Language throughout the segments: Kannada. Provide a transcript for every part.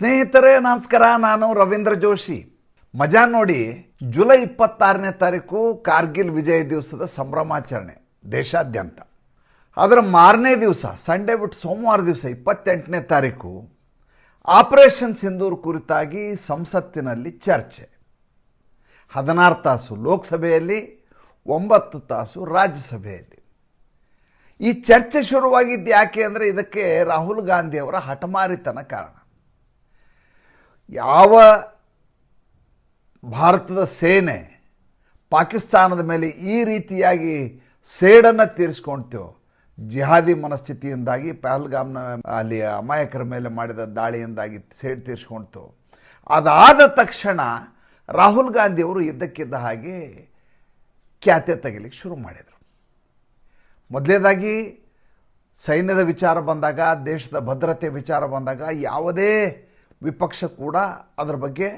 ಸ್ನೇಹಿತರೇ, ನಮಸ್ಕಾರ. ನಾನು ರವೀಂದ್ರ ಜೋಶಿ. ಮಜಾ ನೋಡಿ, ಜುಲೈ ಇಪ್ಪತ್ತಾರನೇ ತಾರೀಕು ಕಾರ್ಗಿಲ್ ವಿಜಯ ದಿವಸದ ಸಂಭ್ರಮಾಚರಣೆ, ದೇಶಾದ್ಯಂತ. ಅದರ ಮಾರನೇ ದಿವಸ, ಸಂಡೇ ಬಿಟ್ಟು ಸೋಮವಾರ ದಿವಸ ಇಪ್ಪತ್ತೆಂಟನೇ ತಾರೀಕು, ಆಪರೇಷನ್ ಸಿಂಧೂರ್ ಕುರಿತಾಗಿ ಸಂಸತ್ತಿನಲ್ಲಿ ಚರ್ಚೆ. ಹದಿನಾರು ತಾಸು ಲೋಕಸಭೆಯಲ್ಲಿ, ಒಂಬತ್ತು ತಾಸು ರಾಜ್ಯಸಭೆಯಲ್ಲಿ. ಈ ಚರ್ಚೆ ಶುರುವಾಗಿದ್ದು ಯಾಕೆ ಅಂದರೆ, ಇದಕ್ಕೆ ರಾಹುಲ್ ಗಾಂಧಿಯವರ ಹಠಮಾರಿತನ ಕಾರಣ. ಯಾವ ಭಾರತದ ಸೇನೆ ಪಾಕಿಸ್ತಾನದ ಮೇಲೆ ಈ ರೀತಿಯಾಗಿ ಸೇಡನ್ನು ತೀರಿಸ್ಕೊಳ್ತೇವೋ ಜಿಹಾದಿ ಮನಸ್ಥಿತಿಯಿಂದಾಗಿ ಪಹಲ್ಗಾಮ್ನ ಅಲ್ಲಿ ಅಮಾಯಕರ ಮೇಲೆ ಮಾಡಿದ ದಾಳಿಯಿಂದಾಗಿ ಸೇಡ್ ತೀರಿಸ್ಕೊಳ್ತು. ಅದಾದ ತಕ್ಷಣ ರಾಹುಲ್ ಗಾಂಧಿಯವರು ಇದ್ದಕ್ಕಿದ್ದ ಹಾಗೆ ಖ್ಯಾತೆ ತೆಗಿಲಿಕ್ಕೆ ಶುರು ಮಾಡಿದರು. ಮೊದಲನೇದಾಗಿ ಸೈನ್ಯದ ವಿಚಾರ ಬಂದಾಗ, ದೇಶದ ಭದ್ರತೆ ವಿಚಾರ ಬಂದಾಗ ಯಾವುದೇ ವಿಪಕ್ಷ ಕೂಡ ಅದರ ಬಗ್ಗೆ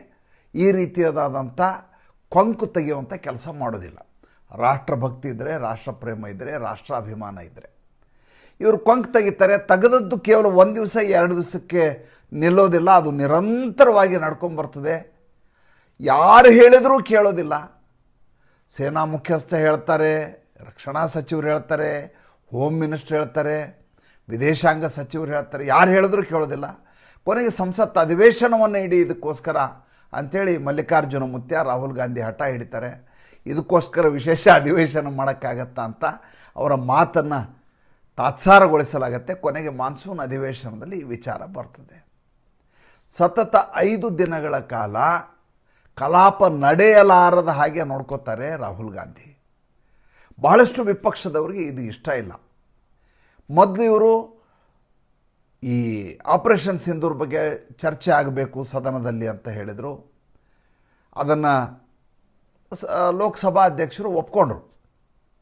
ಈ ರೀತಿಯಾದಂಥ ಕೊಂಕು ತೆಗೆಯುವಂಥ ಕೆಲಸ ಮಾಡೋದಿಲ್ಲ. ರಾಷ್ಟ್ರಭಕ್ತಿ ಇದ್ದರೆ ರಾಷ್ಟ್ರಪ್ರೇಮ ಇದ್ದರೆ ರಾಷ್ಟ್ರಾಭಿಮಾನ ಇದ್ದರೆ ಇವರು ಕೊಂಕು ತೆಗಿತಾರೆ, ತೆಗೆದದ್ದು ಕೇವಲ ಒಂದು ದಿವಸ, ಎರಡು ದಿವಸಕ್ಕೆ ನಿಲ್ಲೋದಿಲ್ಲ, ಅದು ನಿರಂತರವಾಗಿ ನಡ್ಕೊಂಬರ್ತದೆ ಯಾರು ಹೇಳಿದರೂ ಕೇಳೋದಿಲ್ಲ. ಸೇನಾ ಮುಖ್ಯಸ್ಥ ಹೇಳ್ತಾರೆ, ರಕ್ಷಣಾ ಸಚಿವರು ಹೇಳ್ತಾರೆ, ಹೋಮ್ ಮಿನಿಸ್ಟರ್ ಹೇಳ್ತಾರೆ, ವಿದೇಶಾಂಗ ಸಚಿವರು ಹೇಳ್ತಾರೆ, ಯಾರು ಹೇಳಿದ್ರು ಕೇಳೋದಿಲ್ಲ. ಕೊನೆಗೆ ಸಂಸತ್ ಅಧಿವೇಶನವನ್ನು ಇಡಿ ಇದಕ್ಕೋಸ್ಕರ ಅಂಥೇಳಿ ಮಲ್ಲಿಕಾರ್ಜುನ ಮುತ್ಯ, ರಾಹುಲ್ ಗಾಂಧಿ ಹಠ ಹಿಡಿತಾರೆ. ಇದಕ್ಕೋಸ್ಕರ ವಿಶೇಷ ಅಧಿವೇಶನ ಮಾಡೋಕ್ಕಾಗತ್ತಾ ಅಂತ ಅವರ ಮಾತನ್ನು ತಾತ್ಸಾರಗೊಳಿಸಲಾಗತ್ತೆ. ಕೊನೆಗೆ ಮಾನ್ಸೂನ್ ಅಧಿವೇಶನದಲ್ಲಿ ಈ ವಿಚಾರ ಬರ್ತದೆ. ಸತತ ಐದು ದಿನಗಳ ಕಾಲ ಕಲಾಪ ನಡೆಯಲಾರದ ಹಾಗೆ ನೋಡ್ಕೋತಾರೆ ರಾಹುಲ್ ಗಾಂಧಿ. ಬಹಳಷ್ಟು ವಿಪಕ್ಷದವರಿಗೆ ಇದು ಇಷ್ಟ ಇಲ್ಲ. ಮೊದಲು ಇವರು ಈ ಆಪರೇಷನ್ ಸಿಂಧೂರ್ ಬಗ್ಗೆ ಚರ್ಚೆ ಆಗಬೇಕು ಸದನದಲ್ಲಿ ಅಂತ ಹೇಳಿದರು. ಅದನ್ನು ಲೋಕಸಭಾ ಅಧ್ಯಕ್ಷರು ಒಪ್ಕೊಂಡ್ರು.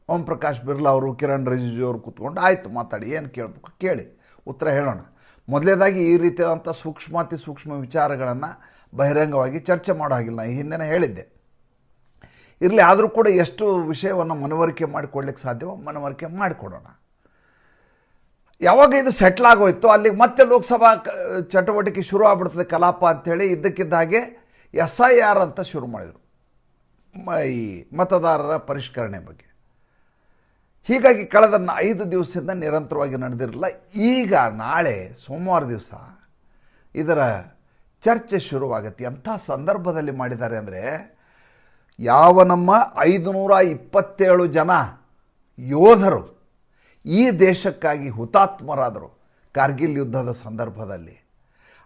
ಓಂ ಪ್ರಕಾಶ್ ಬಿರ್ಲಾ ಅವರು, ಕಿರಣ್ ರಿಜಿಜು ಅವರು ಕೂತ್ಕೊಂಡು, ಆಯಿತು, ಮಾತಾಡಿ, ಏನು ಕೇಳಬೇಕು? ಕೇಳಿ. ಉತ್ತರ ಹೇಳೋಣ. ಮೊದಲೇದಾಗಿ ಈ ರೀತಿಯಾದಂಥ ಸೂಕ್ಷ್ಮಾತಿ ಸೂಕ್ಷ್ಮ ವಿಚಾರಗಳನ್ನು ಬಹಿರಂಗವಾಗಿ ಚರ್ಚೆ ಮಾಡೋ ಹಾಗಿಲ್ಲ. ಈ ಹಿಂದೆನೇ ಹೇಳಿದ್ದೆ. ಇರಲಿ, ಆದರೂ ಕೂಡ ಎಷ್ಟು ವಿಷಯವನ್ನು ಮನವರಿಕೆ ಮಾಡಿಕೊಡ್ಲಿಕ್ಕೆ ಸಾಧ್ಯವೋ ಮನವರಿಕೆ ಮಾಡಿಕೊಡೋಣ. ಯಾವಾಗ ಇದು ಸೆಟ್ಲ್ ಆಗೋಯ್ತು, ಅಲ್ಲಿಗೆ ಮತ್ತೆ ಲೋಕಸಭಾ ಚಟುವಟಿಕೆ ಶುರು ಆಗ್ಬಿಡ್ತದೆ ಕಲಾಪ ಅಂಥೇಳಿ ಇದ್ದಕ್ಕಿದ್ದ ಹಾಗೆ ಎಸ್ ಐ ಆರ್ ಅಂತ ಶುರು ಮಾಡಿದರು. ಈ ಮತದಾರರ ಪರಿಷ್ಕರಣೆ ಬಗ್ಗೆ. ಹೀಗಾಗಿ ಕಳೆದ ಐದು ದಿವಸದಿಂದ ನಿರಂತರವಾಗಿ ನಡೆದಿರಲಿಲ್ಲ. ಈಗ ನಾಳೆ ಸೋಮವಾರ ದಿವಸ ಇದರ ಚರ್ಚೆ ಶುರುವಾಗುತ್ತೆ. ಅಂಥ ಸಂದರ್ಭದಲ್ಲಿ ಮಾಡಿದ್ದಾರೆ ಅಂದರೆ ಯಾವ ನಮ್ಮ ಐದುನೂರ ಇಪ್ಪತ್ತೇಳು ಜನ ಯೋಧರು ಈ ದೇಶಕ್ಕಾಗಿ ಹುತಾತ್ಮರಾದರು ಕಾರ್ಗಿಲ್ ಯುದ್ಧದ ಸಂದರ್ಭದಲ್ಲಿ.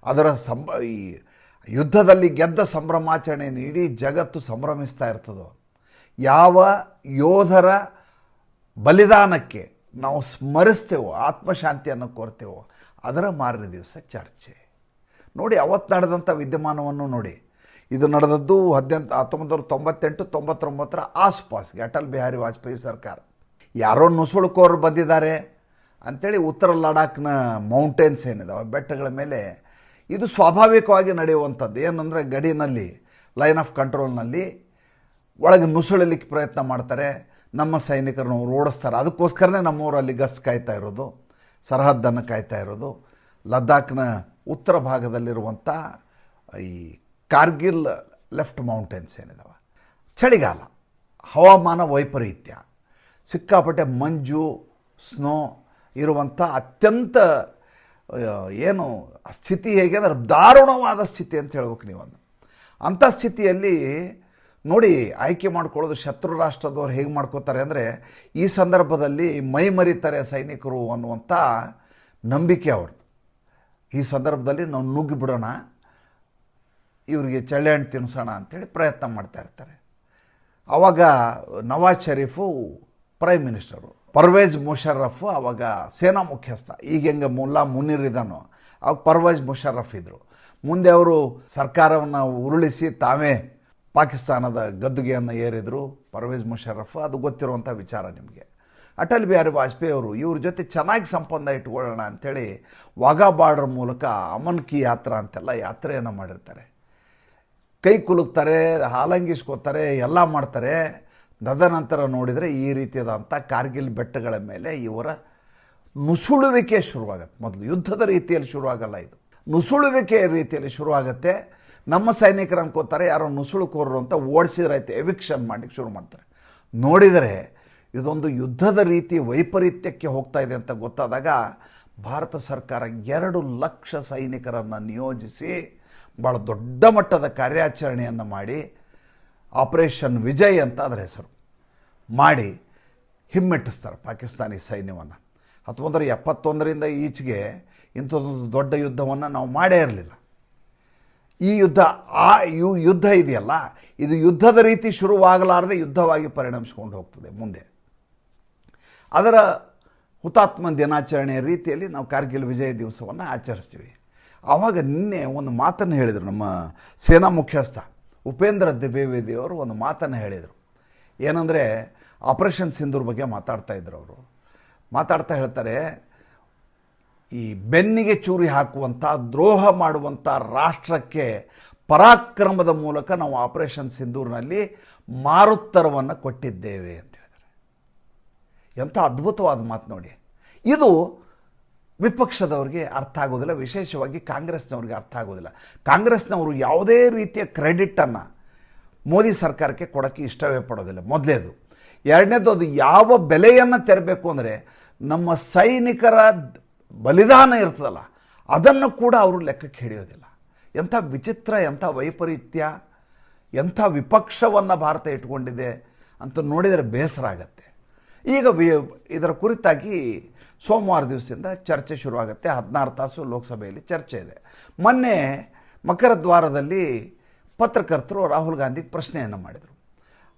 ಅದರ ಸಂಭ, ಈ ಯುದ್ಧದಲ್ಲಿ ಗೆದ್ದ ಸಂಭ್ರಮಾಚರಣೆ ನೀಡಿ ಜಗತ್ತು ಸಂಭ್ರಮಿಸ್ತಾ ಇರ್ತದೋ. ಯಾವ ಯೋಧರ ಬಲಿದಾನಕ್ಕೆ ನಾವು ಸ್ಮರಿಸ್ತೇವೋ, ಆತ್ಮಶಾಂತಿಯನ್ನು ಕೋರ್ತೇವೋ, ಅದರ ಮಾರನೇ ದಿವಸ ಚರ್ಚೆ. ನೋಡಿ, ಅವತ್ತು ನಡೆದಂಥ ವಿದ್ಯಮಾನವನ್ನು ನೋಡಿ. ಇದು ನಡೆದದ್ದು ಹದಿನೆಂಟು ಹತ್ತೊಂಬತ್ತು ನೂರ ತೊಂಬತ್ತೆಂಟು ತೊಂಬತ್ತೊಂಬತ್ತರ ಆಸ್ಪಾಸ್ಗೆ, ಅಟಲ್ ಬಿಹಾರಿ ವಾಜಪೇಯಿ ಸರ್ಕಾರ. ಯಾರೋ ನುಸುಳುಕೋರು ಬಂದಿದ್ದಾರೆ ಅಂಥೇಳಿ ಉತ್ತರ ಲಡಾಖ್ನ ಮೌಂಟೇನ್ಸ್ ಏನಿದಾವೆ ಬೆಟ್ಟಗಳ ಮೇಲೆ ಇದು ಸ್ವಾಭಾವಿಕವಾಗಿ ನಡೆಯುವಂಥದ್ದು. ಏನಂದರೆ ಗಡಿನಲ್ಲಿ, ಲೈನ್ ಆಫ್ ಕಂಟ್ರೋಲ್ನಲ್ಲಿ ಒಳಗೆ ನುಸುಳಲಿಕ್ಕೆ ಪ್ರಯತ್ನ ಮಾಡ್ತಾರೆ. ನಮ್ಮ ಸೈನಿಕರನ್ನು ಅವ್ರು ಓಡಿಸ್ತಾರೆ. ಅದಕ್ಕೋಸ್ಕರನೇ ನಮ್ಮೂರಲ್ಲಿ ಗಸ್ಟ್ ಕಾಯ್ತಾ ಇರೋದು, ಸರಹದ್ದನ್ನು ಕಾಯ್ತಾ ಇರೋದು. ಲದ್ದಾಖ್ನ ಉತ್ತರ ಭಾಗದಲ್ಲಿರುವಂಥ ಈ ಕಾರ್ಗಿಲ್ ಲೆಫ್ಟ್ ಮೌಂಟೇನ್ಸ್ ಏನಿದಾವೆ. ಚಳಿಗಾಲ, ಹವಾಮಾನ ವೈಪರೀತ್ಯ. ಸಿಕ್ಕಾಪಟ್ಟೆ ಮಂಜು, ಸ್ನೋ ಇರುವಂಥ ಅತ್ಯಂತ ಏನು ಸ್ಥಿತಿ ಹೇಗೆ ಅಂದರೆ ದಾರುಣವಾದ ಸ್ಥಿತಿ ಅಂತ ಹೇಳ್ಬೇಕು ನೀವನ್ನು ಅಂಥ ಸ್ಥಿತಿಯಲ್ಲಿ ನೋಡಿ ಆಯ್ಕೆ ಮಾಡ್ಕೊಳ್ಳೋದು ಶತ್ರು ರಾಷ್ಟ್ರದವ್ರು ಹೇಗೆ ಮಾಡ್ಕೋತಾರೆ ಅಂದರೆ ಈ ಸಂದರ್ಭದಲ್ಲಿ ಮೈ ಮರಿತಾರೆ ಸೈನಿಕರು ಅನ್ನುವಂಥ ನಂಬಿಕೆ ಅವ್ರದ್ದು. ಈ ಸಂದರ್ಭದಲ್ಲಿ ನಾವು ನುಗ್ಗಿಬಿಡೋಣ, ಇವರಿಗೆ ಚಳ್ಳೆ ಹಣ್ಣು ತಿನ್ನಿಸೋಣ ಅಂತೇಳಿ ಪ್ರಯತ್ನ ಮಾಡ್ತಾ ಇರ್ತಾರೆ. ಆವಾಗ ನವಾಜ್ ಶರೀಫು ಪ್ರೈಮ್ ಮಿನಿಸ್ಟರು ಪರ್ವೇಜ್ ಮುಷರಫ್ ಆವಾಗ ಸೇನಾ ಮುಖ್ಯಸ್ಥ. ಈಗ ಹೆಂಗೆ ಮುಲ್ಲಾ ಮುನಿರ್ ಇದ್ದಾನೋ ಅವಾಗ ಪರ್ವೇಜ್ ಮುಷರಫ್ ಇದ್ದರು ಮುಂದೆ ಅವರು ಸರ್ಕಾರವನ್ನು ಉರುಳಿಸಿ ತಾವೇ ಪಾಕಿಸ್ತಾನದ ಗದ್ದುಗೆಯನ್ನು ಏರಿದರು ಪರ್ವೇಜ್ ಮುಷರಫ್ ಅದು ಗೊತ್ತಿರುವಂಥ ವಿಚಾರ ನಿಮಗೆ. ಅಟಲ್ ಬಿಹಾರಿ ವಾಜಪೇಯಿ ಅವರು, ಇವ್ರ ಜೊತೆ ಚೆನ್ನಾಗಿ ಸಂಬಂಧ ಇಟ್ಕೊಳ್ಳೋಣ ಅಂಥೇಳಿ ವಾಘಾ ಬಾರ್ಡರ್ ಮೂಲಕ ಅಮನ್ ಕಿ ಯಾತ್ರಾ ಅಂತೆಲ್ಲ ಯಾತ್ರೆಯನ್ನು ಮಾಡಿರ್ತಾರೆ. ಕೈ ಕುಲುಕ್ತಾರೆ, ಹಾಲಂಗಿಸ್ಕೋತಾರೆ, ಎಲ್ಲ ಮಾಡ್ತಾರೆ. ತದನಂತರ ನೋಡಿದರೆ ಈ ರೀತಿಯಾದಂಥ ಕಾರ್ಗಿಲ್ ಬೆಟ್ಟಗಳ ಮೇಲೆ ಇವರ ನುಸುಳುವಿಕೆ ಶುರುವಾಗತ್ತೆ. ಮೊದಲು ಯುದ್ಧದ ರೀತಿಯಲ್ಲಿ ಶುರುವಾಗಲ್ಲ ಇದು. ನುಸುಳುವಿಕೆ ರೀತಿಯಲ್ಲಿ ಶುರುವಾಗುತ್ತೆ. ನಮ್ಮ ಸೈನಿಕರು ಅನ್ಕೋತಾರೆ, ಯಾರೋ ನುಸುಳುಕೋರರು ಅಂತ ಓಡಿಸಿದ್ರಾಯ್ತು ಎವಿಕ್ಷನ್ ಮಾಡಲಿಕ್ಕೆ ಶುರು ಮಾಡ್ತಾರೆ. ನೋಡಿದರೆ ಇದೊಂದು ಯುದ್ಧದ ರೀತಿ ವೈಪರೀತ್ಯಕ್ಕೆ ಹೋಗ್ತಾ ಇದೆ ಅಂತ ಗೊತ್ತಾದಾಗ ಭಾರತ ಸರ್ಕಾರ ಎರಡು ಲಕ್ಷ ಸೈನಿಕರನ್ನು ನಿಯೋಜಿಸಿ ಭಾಳ ದೊಡ್ಡ ಮಟ್ಟದ ಕಾರ್ಯಾಚರಣೆಯನ್ನು ಮಾಡಿ ಆಪರೇಷನ್ ವಿಜಯ್ ಅಂತ ಅದರ ಹೆಸರು. ಮಾಡಿ ಹಿಮ್ಮೆಟ್ಟಿಸ್ತಾರೆ ಪಾಕಿಸ್ತಾನಿ ಸೈನ್ಯವನ್ನು. ಹತ್ತೊಂಬತ್ತರ ಎಪ್ಪತ್ತೊಂದರಿಂದ ಈಚೆಗೆ ಇಂಥದ್ದೊಂದು ದೊಡ್ಡ ಯುದ್ಧವನ್ನು ನಾವು ಮಾಡೇ ಇರಲಿಲ್ಲ. ಈ ಯುದ್ಧ, ಆ ಯು, ಯುದ್ಧ ಇದೆಯಲ್ಲ, ಇದು ಯುದ್ಧದ ರೀತಿ ಶುರುವಾಗಲಾರದೆ ಯುದ್ಧವಾಗಿ ಪರಿಣಮಿಸ್ಕೊಂಡು ಹೋಗ್ತದೆ ಮುಂದೆ. ಅದರ ಹುತಾತ್ಮ ದಿನಾಚರಣೆಯ ರೀತಿಯಲ್ಲಿ ನಾವು ಕಾರ್ಗಿಲ್ ವಿಜಯ ದಿವಸವನ್ನು ಆಚರಿಸ್ತೀವಿ. ಆವಾಗ ನಿನ್ನೆ ಒಂದು ಮಾತನ್ನು ಹೇಳಿದರು ನಮ್ಮ ಸೇನಾ ಮುಖ್ಯಸ್ಥ. ಉಪೇಂದ್ರ ದ್ವಿವೇದಿ ಅವರು ಒಂದು ಮಾತನ್ನು ಹೇಳಿದರು. ಏನಂದರೆ, ಆಪರೇಷನ್ ಸಿಂಧೂರ್ ಬಗ್ಗೆ ಮಾತಾಡ್ತಾ ಇದ್ರು ಅವರು. ಮಾತಾಡ್ತಾ ಹೇಳ್ತಾರೆ, ಈ ಬೆನ್ನಿಗೆ ಚೂರಿ ಹಾಕುವಂಥ ದ್ರೋಹ ಮಾಡುವಂಥ ರಾಷ್ಟ್ರಕ್ಕೆ ಪರಾಕ್ರಮದ ಮೂಲಕ ನಾವು ಆಪರೇಷನ್ ಸಿಂಧೂರ್ನಲ್ಲಿ ಮಾರುತ್ತರವನ್ನು ಕೊಟ್ಟಿದ್ದೇವೆ ಅಂತ ಹೇಳಿದ್ದಾರೆ ಎಂಥ ಅದ್ಭುತವಾದ ಮಾತು ನೋಡಿ. ಇದು ವಿಪಕ್ಷದವರಿಗೆ ಅರ್ಥ ಆಗೋದಿಲ್ಲ, ವಿಶೇಷವಾಗಿ ಕಾಂಗ್ರೆಸ್ನವ್ರಿಗೆ ಅರ್ಥ ಆಗೋದಿಲ್ಲ. ಕಾಂಗ್ರೆಸ್ನವರು ಯಾವುದೇ ರೀತಿಯ ಕ್ರೆಡಿಟನ್ನು ಮೋದಿ ಸರ್ಕಾರಕ್ಕೆ ಕೊಡೋಕ್ಕೆ ಇಷ್ಟವೇ ಪಡೋದಿಲ್ಲ. ಮೊದಲೇದು. ಎರಡನೇದು, ಅದು ಯಾವ ಬೆಲೆಯನ್ನು ತೆರಬೇಕು ಅಂದರೆ ನಮ್ಮ ಸೈನಿಕರ ಬಲಿದಾನ ಇರ್ತದಲ್ಲ, ಅದನ್ನು ಕೂಡ ಅವರು ಲೆಕ್ಕಕ್ಕೆ ಹಿಡಿಯೋದಿಲ್ಲ. ಎಂಥ ವಿಚಿತ್ರ, ಎಂಥ ವೈಪರೀತ್ಯ, ಎಂಥ ವಿಪಕ್ಷವನ್ನು ಭಾರತ ಇಟ್ಕೊಂಡಿದೆ ಅಂತ ನೋಡಿದರೆ ಬೇಸರ ಆಗತ್ತೆ. ಈಗ ಇದರ ಕುರಿತಾಗಿ ಸೋಮವಾರ ದಿವಸದಿಂದ ಚರ್ಚೆ ಶುರುವಾಗುತ್ತೆ. ಹದಿನಾರು ತಾಸು ಲೋಕಸಭೆಯಲ್ಲಿ ಚರ್ಚೆ ಇದೆ. ಮೊನ್ನೆ ಮಕರದ್ವಾರದಲ್ಲಿ ಪತ್ರಕರ್ತರು ರಾಹುಲ್ ಗಾಂಧಿಗೆ ಪ್ರಶ್ನೆಯನ್ನು ಮಾಡಿದರು.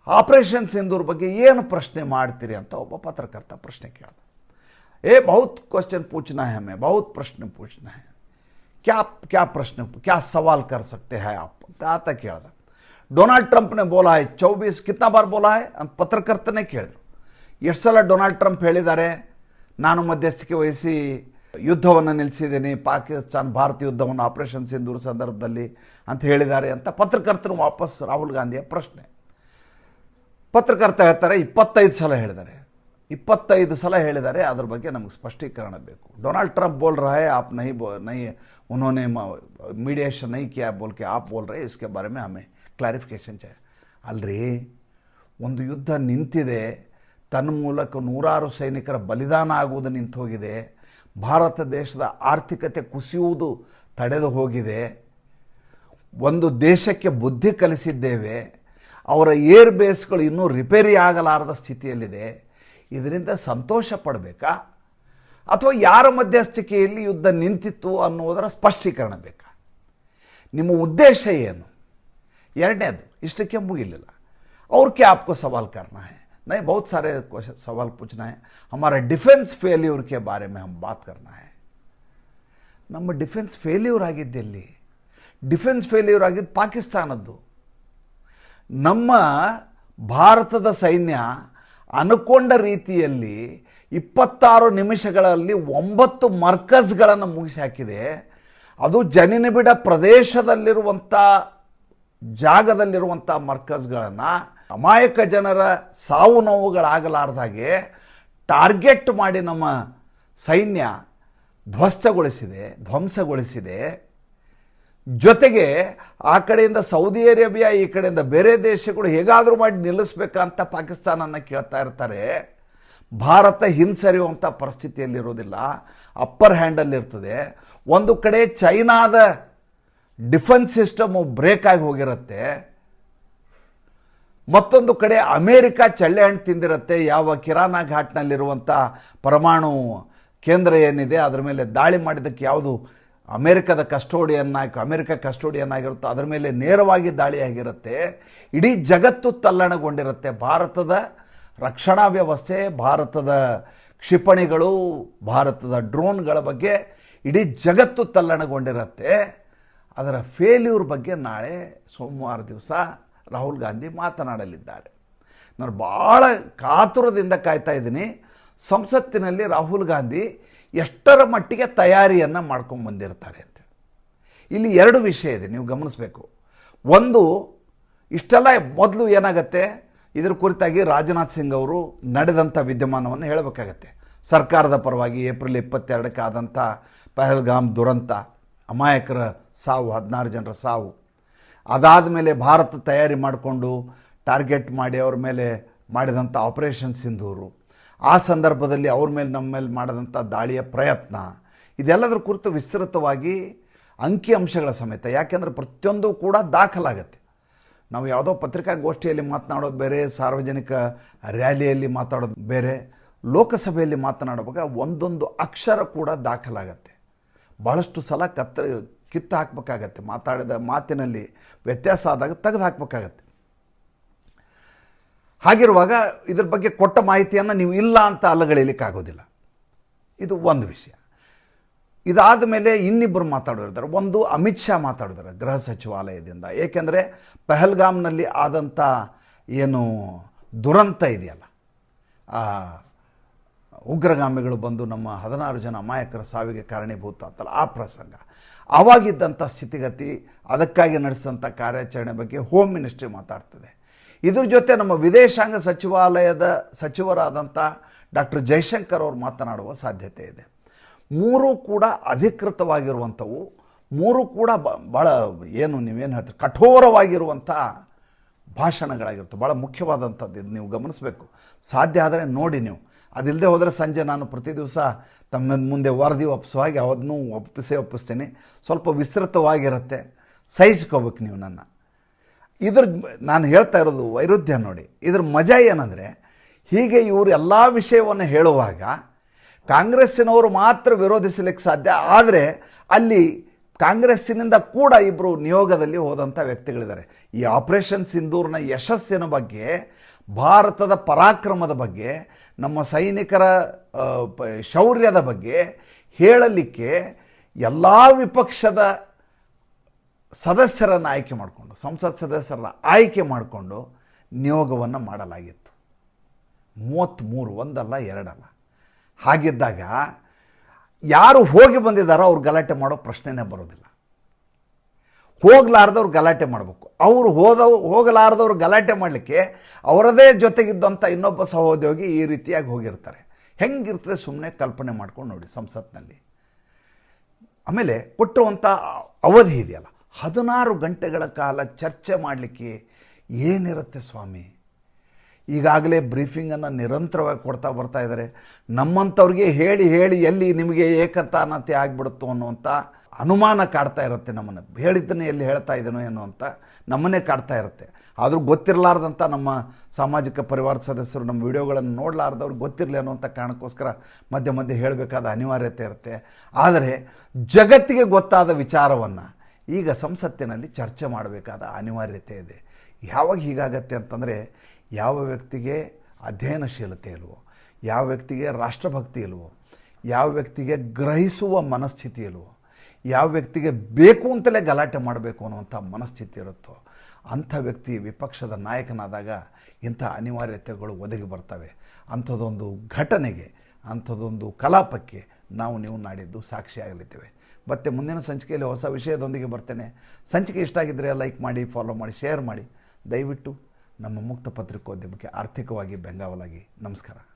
ಆಪರೇಷನ್ ಸಿಂಧೂರ್ ಬಗ್ಗೆ ಏನು ಪ್ರಶ್ನೆ ಮಾಡ್ತೀರಿ ಅಂತ ಒಬ್ಬ ಪತ್ರಕರ್ತ ಪ್ರಶ್ನೆ ಕೇಳಿದ. ಏ ಬಹುತ್ ಕ್ವಶನ್ ಪೂಛ್ನಾ ಹೇ ಬಹುತ್ ಪ್ರಶ್ನೆ ಪೂಛ್ನಾ ಹೇ ಕ್ಯಾ ಕ್ಯಾ ಪ್ರಶ್ನೆ, ಕ್ಯಾ ಸವಾಲ್ ಕರ್ ಸಕ್ತೆ ಹೈ ಆಪ್ ಅಂತ ಆತ ಕೇಳ್ದ. ಡೊನಾಲ್ಡ್ ಟ್ರಂಪ್ನೇ ಬೋಲಾ ಹೈ, ಚೌಬೀಸ್ ಕಿತ್ನಾ ಬಾರ್ ಬೋಲಾ ಹೈ ಅಂತ ಪತ್ರಕರ್ತನೇ ಕೇಳಿದರು. ಎಷ್ಟು ಸಲ ಡೊನಾಲ್ಡ್ ಟ್ರಂಪ್ ಹೇಳಿದ್ದಾರೆ ನಾನು ಮಧ್ಯಸ್ಥಿಕೆ ವಹಿಸಿ ಯುದ್ಧವನ್ನು ನಿಲ್ಲಿಸಿದ್ದೀನಿ ಪಾಕಿಸ್ತಾನ ಭಾರತ ಯುದ್ಧವನ್ನು ಆಪರೇಷನ್ ಸಿಂಧೂರ್ ಸಂದರ್ಭದಲ್ಲಿ ಅಂತ ಹೇಳಿದ್ದಾರೆ ಅಂತ ಪತ್ರಕರ್ತರು ವಾಪಸ್ ರಾಹುಲ್ ಗಾಂಧಿಯ ಪ್ರಶ್ನೆ ಪತ್ರಕರ್ತ ಹೇಳ್ತಾರೆ ಇಪ್ಪತ್ತೈದು ಸಲ ಹೇಳಿದ್ದಾರೆ ಇಪ್ಪತ್ತೈದು ಸಲ ಹೇಳಿದ್ದಾರೆ ಅದ್ರ ಬಗ್ಗೆ ನಮಗೆ ಸ್ಪಷ್ಟೀಕರಣ ಬೇಕು ಡೊನಾಲ್ಡ್ ट्रंप बोल रहा है आप नहीं बो नहीं उन्होंने मीडिएशन नहीं किया बोल के आप बोल रहे इसके बारे में हमें ಕ್ಲಾರಿಫಿಕೇಷನ್ चाहिए ಅಲ್ರಿ ಒಂದು ಯುದ್ಧ ನಿಂತಿದೆ ತನ್ನ ಮೂಲಕ ನೂರಾರು ಸೈನಿಕರ ಬಲಿದಾನ ಆಗುವುದು ನಿಂತು ಹೋಗಿದೆ. ಭಾರತ ದೇಶದ ಆರ್ಥಿಕತೆ ಕುಸಿಯುವುದು ತಡೆದು ಹೋಗಿದೆ. ಒಂದು ದೇಶಕ್ಕೆ ಬುದ್ಧಿ ಕಲಿಸಿದ್ದೇವೆ. ಅವರ ಏರ್ ಬೇಸ್ಗಳು ಇನ್ನೂ ರಿಪೇರಿ ಆಗಲಾರದ ಸ್ಥಿತಿಯಲ್ಲಿದೆ. ಇದರಿಂದ ಸಂತೋಷ ಪಡಬೇಕಾ? ಅಥವಾ ಯಾರ ಮಧ್ಯಸ್ಥಿಕೆಯಲ್ಲಿ ಯುದ್ಧ ನಿಂತಿತ್ತು ಅನ್ನುವುದರ ಸ್ಪಷ್ಟೀಕರಣ ಬೇಕಾ? ನಿಮ್ಮ ಉದ್ದೇಶ ಏನು? ಎರಡನೇದು, ಇಷ್ಟಕ್ಕೆ ಮುಗಿಲಿಲ್ಲ. ಅವ್ರ ಕ್ಯಾಪ್ಕೋ ಸವಾಲ್ ಕಾರಣ नहीं बहुत सारे क्वेश्चन- सवाल पूछना है हमारा डिफेंस फेल्यूर के बारे में हम बात करना है ನಮ್ಮ ಡಿಫೆನ್ಸ್ ಫೇಲ್ಯೂರ್ ಆಗಿದ್ದೆಲ್ಲಿ ಡಿಫೆನ್ಸ್ ಫೇಲ್ಯೂರ್ ಆಗಿದ್ದು ಪಾಕಿಸ್ತಾನದ್ದು ನಮ್ಮ ಭಾರತದ ಸೈನ್ಯ ಅನ್ಕೊಂಡ ರೀತಿಯಲ್ಲಿ ಇಪ್ಪತ್ತಾರು ನಿಮಿಷಗಳಲ್ಲಿ ಒಂಬತ್ತು ಮರ್ಕಸ್ಗಳನ್ನು ಮುಗಿಸಿ ಹಾಕಿದೆ ಅದು ಜನಿನಿಬಿಡ ಪ್ರದೇಶದಲ್ಲಿರುವಂಥ ಜಾಗದಲ್ಲಿರುವಂಥ ಮರ್ಕಸ್ಗಳನ್ನು ಅಮಾಯಕ ಜನರ ಸಾವು ನೋವುಗಳಾಗಲಾರ್ದಾಗೆ ಟಾರ್ಗೆಟ್ ಮಾಡಿ ನಮ್ಮ ಸೈನ್ಯ ಧ್ವಸ್ತಗೊಳಿಸಿದೆ, ಧ್ವಂಸಗೊಳಿಸಿದೆ. ಜೊತೆಗೆ ಆ ಕಡೆಯಿಂದ ಸೌದಿ ಅರೇಬಿಯಾ, ಈ ಕಡೆಯಿಂದ ಬೇರೆ ದೇಶಗಳು ಹೇಗಾದರೂ ಮಾಡಿ ನಿಲ್ಲಿಸ್ಬೇಕಂತ ಪಾಕಿಸ್ತಾನನ ಕೇಳ್ತಾ ಇರ್ತಾರೆ. ಭಾರತ ಹಿಂಸರಿಯುವಂಥ ಪರಿಸ್ಥಿತಿಯಲ್ಲಿರೋದಿಲ್ಲ ಅಪ್ಪರ್ ಹ್ಯಾಂಡಲ್ಲಿರ್ತದೆ. ಒಂದು ಕಡೆ ಚೈನಾದ ಡಿಫೆನ್ಸ್ ಸಿಸ್ಟಮು ಬ್ರೇಕ್ ಆಗಿ ಹೋಗಿರುತ್ತೆ. ಮತ್ತೊಂದು ಕಡೆ ಅಮೇರಿಕ ಚಳ್ಳೆಹಣ್ಣು ತಿಂದಿರುತ್ತೆ. ಯಾವ ಕಿರಾನಾ ಘಾಟ್ನಲ್ಲಿರುವಂಥ ಪರಮಾಣು ಕೇಂದ್ರ ಏನಿದೆ, ಅದರ ಮೇಲೆ ದಾಳಿ ಮಾಡಿದ್ದಕ್ಕೆ ಯಾವುದು ಅಮೇರಿಕದ ಕಸ್ಟೋಡಿಯನ್ ಆಗಿ ಅಮೇರಿಕ ಕಸ್ಟೋಡಿಯನ್ ಆಗಿರುತ್ತೋ ಅದರ ಮೇಲೆ ನೇರವಾಗಿ ದಾಳಿಯಾಗಿರುತ್ತೆ ಇಡೀ ಜಗತ್ತು ತಲ್ಲಣಗೊಂಡಿರುತ್ತೆ. ಭಾರತದ ರಕ್ಷಣಾ ವ್ಯವಸ್ಥೆ, ಭಾರತದ ಕ್ಷಿಪಣಿಗಳು, ಭಾರತದ ಡ್ರೋನ್ಗಳ ಬಗ್ಗೆ ಇಡೀ ಜಗತ್ತು ತಲ್ಲಣಗೊಂಡಿರುತ್ತೆ. ಅದರ ಫೇಲ್ಯೂರ್ ಬಗ್ಗೆ ನಾಳೆ ಸೋಮವಾರ ದಿವಸ ರಾಹುಲ್ ಗಾಂಧಿ ಮಾತನಾಡಲಿದ್ದಾರೆ. ನಾನು ಭಾಳ ಕಾತುರದಿಂದ ಕಾಯ್ತಾ ಇದ್ದೀನಿ. ಸಂಸತ್ತಿನಲ್ಲಿ ರಾಹುಲ್ ಗಾಂಧಿ ಎಷ್ಟರ ಮಟ್ಟಿಗೆ ತಯಾರಿಯನ್ನು ಮಾಡ್ಕೊಂಡು ಬಂದಿರ್ತಾರೆ ಅಂತ ಇಲ್ಲಿ ಎರಡು ವಿಷಯ ಇದೆ, ನೀವು ಗಮನಿಸಬೇಕು. ಒಂದು, ಇಷ್ಟೆಲ್ಲ ಮೊದಲು ಏನಾಗುತ್ತೆ? ಇದರ ಕುರಿತಾಗಿ ರಾಜನಾಥ್ ಸಿಂಗ್ ಅವರು ನಡೆದಂಥ ವಿದ್ಯಮಾನವನ್ನು ಹೇಳಬೇಕಾಗತ್ತೆ. ಸರ್ಕಾರದ ಪರವಾಗಿ ಏಪ್ರಿಲ್ ಇಪ್ಪತ್ತೆರಡಕ್ಕೆ ಆದಂಥ ಪಹಲ್ಗಾಮ್ ದುರಂತ. ಅಮಾಯಕರ ಸಾವು, ಹದಿನಾರು ಜನರ ಸಾವು. ಅದಾದ ಮೇಲೆ ಭಾರತ ತಯಾರಿ ಮಾಡಿಕೊಂಡು ಟಾರ್ಗೆಟ್ ಮಾಡಿ ಅವ್ರ ಮೇಲೆ ಮಾಡಿದಂಥ ಆಪರೇಷನ್ ಸಿಂಧೂರು. ಆ ಸಂದರ್ಭದಲ್ಲಿ ಅವ್ರ ಮೇಲೆ ನಮ್ಮ ಮೇಲೆ ಮಾಡಿದಂಥ ದಾಳಿಯ ಪ್ರಯತ್ನ, ಇದೆಲ್ಲದರ ಕುರಿತು ವಿಸ್ತೃತವಾಗಿ ಅಂಕಿಅಂಶಗಳ ಸಮೇತ, ಯಾಕೆಂದರೆ ಪ್ರತಿಯೊಂದು ಕೂಡ ದಾಖಲಾಗತ್ತೆ. ನಾವು ಯಾವುದೋ ಪತ್ರಿಕಾಗೋಷ್ಠಿಯಲ್ಲಿ ಮಾತನಾಡೋದು ಬೇರೆ, ಸಾರ್ವಜನಿಕ ರ್ಯಾಲಿಯಲ್ಲಿ ಮಾತಾಡೋದು ಬೇರೆ, ಲೋಕಸಭೆಯಲ್ಲಿ ಮಾತನಾಡುವಾಗ ಒಂದೊಂದು ಅಕ್ಷರ ಕೂಡ ದಾಖಲಾಗತ್ತೆ. ಭಾಳಷ್ಟು ಸಲ ಕತ್ತ ಕಿತ್ತು ಹಾಕಬೇಕಾಗತ್ತೆ ಮಾತಾಡಿದ ಮಾತಿನಲ್ಲಿ ವ್ಯತ್ಯಾಸ ಆದಾಗ ತೆಗೆದು ಹಾಕಬೇಕಾಗತ್ತೆ ಹಾಗಿರುವಾಗ ಇದ್ರ ಬಗ್ಗೆ ಕೊಟ್ಟ ಮಾಹಿತಿಯನ್ನು ನೀವು ಇಲ್ಲ ಅಂತ ಅಲ್ಲಗಳಿಲಿಕ್ಕಾಗೋದಿಲ್ಲ ಇದು ಒಂದು ವಿಷಯ. ಇದಾದ ಮೇಲೆ ಇನ್ನಿಬ್ಬರು ಮಾತಾಡೋರಿದ್ದಾರೆ ಒಂದು ಅಮಿತ್ ಶಾ ಮಾತಾಡಿದ್ದಾರೆ ಗೃಹ ಸಚಿವಾಲಯದಿಂದ. ಏಕೆಂದರೆ ಪಹಲ್ಗಾಮ್ನಲ್ಲಿ ಆದಂಥ ಏನು ದುರಂತ ಇದೆಯಲ್ಲ ಉಗ್ರಗಾಮಿಗಳು ಬಂದು ನಮ್ಮ ಹದಿನಾರು ಜನ ಅಮಾಯಕರ ಸಾವಿಗೆ ಕಾರಣೀಭೂತ ಅಂತಲ್ಲ ಆ ಪ್ರಸಂಗ. ಆವಾಗಿದ್ದಂಥ ಸ್ಥಿತಿಗತಿ, ಅದಕ್ಕಾಗಿ ನಡೆಸಿದಂಥ ಕಾರ್ಯಾಚರಣೆ ಬಗ್ಗೆ ಹೋಮ್ ಮಿನಿಸ್ಟ್ರಿ ಮಾತಾಡ್ತದೆ. ಇದ್ರ ಜೊತೆ ನಮ್ಮ ವಿದೇಶಾಂಗ ಸಚಿವಾಲಯದ ಸಚಿವರಾದಂಥ ಡಾಕ್ಟರ್ ಜೈಶಂಕರ್ ಅವರು ಮಾತನಾಡುವ ಸಾಧ್ಯತೆ ಇದೆ. ಮೂರೂ ಕೂಡ ಅಧಿಕೃತವಾಗಿರುವಂಥವು, ಮೂರು ಕೂಡ ಬ- ಭಾಳ ಏನು ನೀವೇನು ಹೇಳ್ತೀರಿ, ಕಠೋರವಾಗಿರುವಂಥ ಭಾಷಣಗಳಾಗಿರ್ತವೆ ಭಾಳ ಮುಖ್ಯವಾದಂಥದ್ದು ಇದು ನೀವು ಗಮನಿಸಬೇಕು. ಸಾಧ್ಯ ಆದರೆ ನೋಡಿ ನೀವು. ಅದಿಲ್ಲದೆ ಹೋದರೆ ಸಂಜೆ ನಾನು ಪ್ರತಿ ದಿವಸ ತಮ್ಮ ಮುಂದೆ ವರದಿ ಒಪ್ಪಿಸೋ ಹಾಗೆ ಅವನ್ನೂ ಒಪ್ಪಿಸೇ ಒಪ್ಪಿಸ್ತೀನಿ. ಸ್ವಲ್ಪ ವಿಸ್ತೃತವಾಗಿರುತ್ತೆ. ಸಹಿಸ್ಕೋಬೇಕು ನೀವು ನನ್ನ. ಇದ್ರ ನಾನು ಹೇಳ್ತಾ ಇರೋದು ವೈರುಧ್ಯ ನೋಡಿ. ಇದ್ರ ಮಜಾ ಏನಂದರೆ, ಹೀಗೆ ಇವರು ಎಲ್ಲ ವಿಷಯವನ್ನು ಹೇಳುವಾಗ ಕಾಂಗ್ರೆಸ್ಸಿನವರು ಮಾತ್ರ ವಿರೋಧಿಸಲಿಕ್ಕೆ ಸಾಧ್ಯ. ಆದರೆ ಅಲ್ಲಿ ಕಾಂಗ್ರೆಸ್ಸಿನಿಂದ ಕೂಡ ಇಬ್ಬರು ನಿಯೋಗದಲ್ಲಿ ಹೋದಂಥ ವ್ಯಕ್ತಿಗಳಿದ್ದಾರೆ. ಈ ಆಪರೇಷನ್ ಸಿಂಧೂರ್ನ ಯಶಸ್ಸಿನ ಬಗ್ಗೆ, ಭಾರತದ ಪರಾಕ್ರಮದ ಬಗ್ಗೆ ನಮ್ಮ ಸೈನಿಕರ ಶೌರ್ಯದ ಬಗ್ಗೆ ಹೇಳಲಿಕ್ಕೆ ಎಲ್ಲ ವಿಪಕ್ಷದ ಸದಸ್ಯರನ್ನು ಆಯ್ಕೆ ಮಾಡಿಕೊಂಡು, ಸಂಸತ್ ಸದಸ್ಯರನ್ನ ಆಯ್ಕೆ ಮಾಡಿಕೊಂಡು ನಿಯೋಗವನ್ನು ಮಾಡಲಾಗಿತ್ತು. ಮೂವತ್ತ್ಮೂರು ಒಂದಲ್ಲ ಎರಡಲ್ಲ. ಹಾಗಿದ್ದಾಗ ಯಾರು ಹೋಗಿ ಬಂದಿದ್ದಾರೋ ಅವ್ರು ಗಲಾಟೆ ಮಾಡೋ ಪ್ರಶ್ನೆನೇ ಬರೋದಿಲ್ಲ. ಹೋಗ್ಲಾರ್ದವ್ರು ಗಲಾಟೆ ಮಾಡಬೇಕು. ಅವರು ಹೋದವು, ಹೋಗಲಾರ್ದವ್ರು ಗಲಾಟೆ ಮಾಡಲಿಕ್ಕೆ ಅವರದೇ ಜೊತೆಗಿದ್ದಂಥ ಇನ್ನೊಬ್ಬ ಸಹೋದ್ಯೋಗಿ ಈ ರೀತಿಯಾಗಿ ಹೋಗಿರ್ತಾರೆ. ಹೆಂಗಿರ್ತದೆ ಸುಮ್ಮನೆ ಕಲ್ಪನೆ ಮಾಡ್ಕೊಂಡು ನೋಡಿ ಸಂಸತ್ನಲ್ಲಿ. ಆಮೇಲೆ ಕೊಟ್ಟಿರುವಂಥ ಅವಧಿ ಇದೆಯಲ್ಲ, ಹದಿನಾರು ಗಂಟೆಗಳ ಕಾಲ ಚರ್ಚೆ ಮಾಡಲಿಕ್ಕೆ ಏನಿರುತ್ತೆ ಸ್ವಾಮಿ? ಈಗಾಗಲೇ ಬ್ರೀಫಿಂಗನ್ನು ನಿರಂತರವಾಗಿ ಕೊಡ್ತಾ ಬರ್ತಾ ಇದ್ದಾರೆ. ನಮ್ಮಂಥವ್ರಿಗೆ ಹೇಳಿ ಹೇಳಿ ಎಲ್ಲಿ ನಿಮಗೆ ಏಕತಾನತೆ ಆಗಿಬಿಡುತ್ತೋ ಅನ್ನುವಂಥ ಅನುಮಾನ ಕಾಡ್ತಾ ಇರುತ್ತೆ ನಮ್ಮನ್ನು. ಹೇಳಿದ್ದನ್ನೇ ಎಲ್ಲಿ ಹೇಳ್ತಾ ಇದ್ದೇನೋ ಏನೋ ಅಂತ ನಮ್ಮನ್ನೇ ಕಾಡ್ತಾ ಇರುತ್ತೆ. ಆದರೂ ಗೊತ್ತಿರಲಾರ್ದಂಥ ನಮ್ಮ ಸಾಮಾಜಿಕ ಪರಿವಾರ ಸದಸ್ಯರು ನಮ್ಮ ವಿಡಿಯೋಗಳನ್ನು ನೋಡಲಾರ್ದವ್ರಿಗೆ ಗೊತ್ತಿರಲಿ ಅನ್ನೋಂಥ ಕಾರಣಕ್ಕೋಸ್ಕರ ಮಧ್ಯೆ ಮಧ್ಯೆ ಹೇಳಬೇಕಾದ ಅನಿವಾರ್ಯತೆ ಇರುತ್ತೆ. ಆದರೆ ಜಗತ್ತಿಗೆ ಗೊತ್ತಾದ ವಿಚಾರವನ್ನು ಈಗ ಸಂಸತ್ತಿನಲ್ಲಿ ಚರ್ಚೆ ಮಾಡಬೇಕಾದ ಅನಿವಾರ್ಯತೆ ಇದೆ. ಯಾವಾಗ ಹೀಗಾಗತ್ತೆ ಅಂತಂದರೆ ಯಾವ ವ್ಯಕ್ತಿಗೆ ಅಧ್ಯಯನಶೀಲತೆ ಇಲ್ವೋ, ಯಾವ ವ್ಯಕ್ತಿಗೆ ರಾಷ್ಟ್ರಭಕ್ತಿ ಇಲ್ವೋ, ಯಾವ ವ್ಯಕ್ತಿಗೆ ಗ್ರಹಿಸುವ ಮನಸ್ಥಿತಿ ಇಲ್ವೋ ಯಾವ ವ್ಯಕ್ತಿಗೆ ಬೇಕು ಅಂತಲೇ ಗಲಾಟೆ ಮಾಡಬೇಕು ಅನ್ನುವಂಥ ಮನಸ್ಥಿತಿ ಇರುತ್ತೋ ಅಂಥ ವ್ಯಕ್ತಿ ವಿಪಕ್ಷದ ನಾಯಕನಾದಾಗ ಇಂಥ ಅನಿವಾರ್ಯತೆಗಳು ಒದಗಿ ಬರ್ತವೆ. ಅಂಥದ್ದೊಂದು ಘಟನೆಗೆ, ಅಂಥದ್ದೊಂದು ಕಲಾಪಕ್ಕೆ ನಾವು ನೀವು ನಾಡಿದ್ದು ಸಾಕ್ಷಿಯಾಗಲಿದ್ದೇವೆ ಮತ್ತೆ ಮುಂದಿನ ಸಂಚಿಕೆಯಲ್ಲಿ ಹೊಸ ವಿಷಯದೊಂದಿಗೆ ಬರ್ತೇನೆ. ಸಂಚಿಕೆ ಇಷ್ಟ ಆಗಿದ್ದರೆ ಲೈಕ್ ಮಾಡಿ, ಫಾಲೋ ಮಾಡಿ, ಶೇರ್ ಮಾಡಿ. ದಯವಿಟ್ಟು ನಮ್ಮ ಮುಕ್ತ ಪತ್ರಿಕೋದ್ಯಮಕ್ಕೆ ಆರ್ಥಿಕವಾಗಿ ಬೆಂಗಾವಲಾಗಿ. ನಮಸ್ಕಾರ.